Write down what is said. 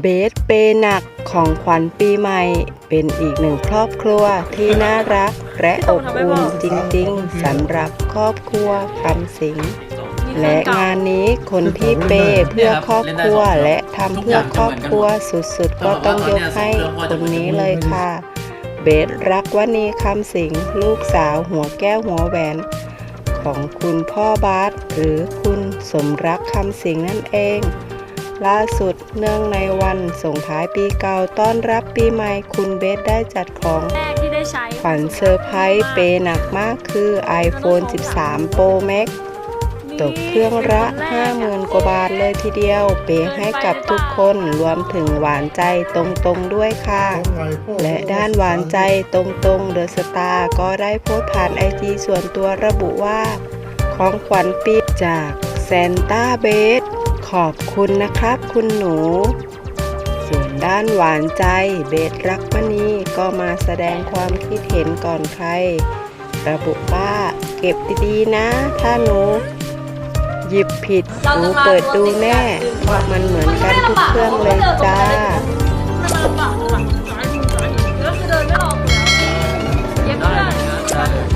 เบสเปย์หนักของขวัญปีใหม่ เป็นอีกหนึ่งครอบครัวที่น่ารักและอบอุ่นจริงๆสำหรับครอบครัวคำสิงและงานนี้คนที่เปย์เพื่อครอบครัวและทำเพื่อครอบครัวสุดๆ ก็ต้องยกให้คนนี้เลยค่ะ เบสรักวณีคำสิงลูกสาวหัวแก้วหัวแหวน ของคุณพ่อบาสหรือคุณสมรักคำสิงนั่นเอง ล่าสุดเนื่องในวันส่งท้ายปีเก่าต้อนรับปีใหม่ คุณเบสได้จัดของแรกที่ได้ใช้ขวัญเซอร์ไพรส์เปย์หนักมากคือ iPhone 13 Pro Max ตกเครื่องละ 50,000 กว่าบาทเลยทีเดียว เปย์ให้กับทุกคนรวมถึงหวานใจตรงๆด้วยค่ะ และด้านหวานใจตรงๆเดอะสตาร์ก็ได้โพสต์ผ่านไอจีส่วนตัวระบุว่า ของขวัญปีจากแซนต้าเบส ขอบคุณนะครับ คุณหนู ส่วนด้านหวานใจเบสรักมณีก็มาแสดงความคิดเห็นก่อนใคร ระบุว่าเก็บดีๆนะ ถ้าหนูหยิบผิดหนูเปิดดูแน่ว่ามันเหมือนกันทุกเครื่องเลยจ้าก็เดินไม่ออกแล้วเย็บก็ได้